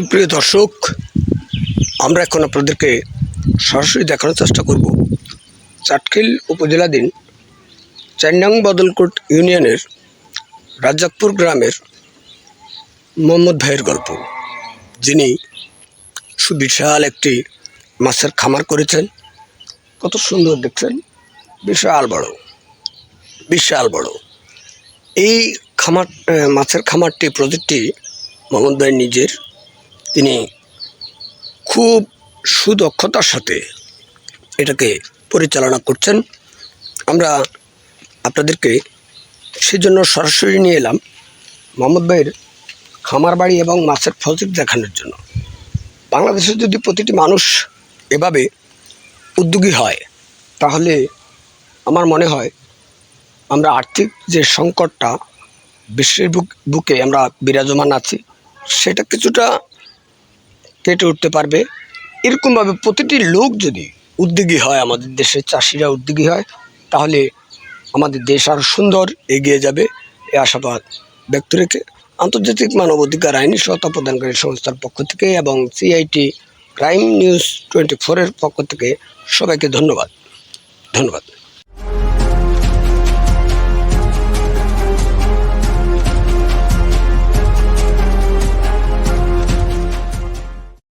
সুপ্রিয় দর্শক, আমরা এখন আপনাদেরকে সরাসরি দেখানোর চেষ্টা করব। চাটখিল উপজেলাধীন চান্নাং বদলকোট ইউনিয়নের রাজাকপুর গ্রামের মোহাম্মদ ভাইয়ের গল্প। যিনি সুবিশাল একটি মাছের খামার করেছেন। কত সুন্দর দেখছেন, বিশাল বড় বিশাল বড়। এই খামার মাছের খামারটি, প্রজেক্টটি মোহাম্মদ ভাই নিজের তিনি খুব সুদক্ষতার সাথে এটাকে পরিচালনা করছেন। আমরা আপনাদেরকে সেজন্য সরাসরি নিয়ে এলাম মোহাম্মদ ভাইয়ের খামার বাড়ি এবং মাছের প্রজেক্ট দেখানোর জন্য। বাংলাদেশে যদি প্রতিটি মানুষ এভাবে উদ্যোগী হয়, তাহলে আমার মনে হয় আমরা আর্থিক যে সংকটটা বিশ্বের বুকে আমরা বিরাজমান আছি, সেটা কিছুটা কেটে উঠতে পারবে। এরকমভাবে প্রতিটি লোক যদি উদ্যোগী হয়, আমাদের দেশের চাষিরা উদ্যোগী হয়, তাহলে আমাদের দেশ আরও সুন্দর এগিয়ে যাবে। এ আশাবাদ ব্যক্ত রেখে আন্তর্জাতিক মানবাধিকার আইনি সহায়তা প্রদানকারী সংস্থার পক্ষ থেকে এবং সিআইটি ক্রাইম নিউজ টোয়েন্টি ফোরের পক্ষ থেকে সবাইকে ধন্যবাদ। ধন্যবাদ।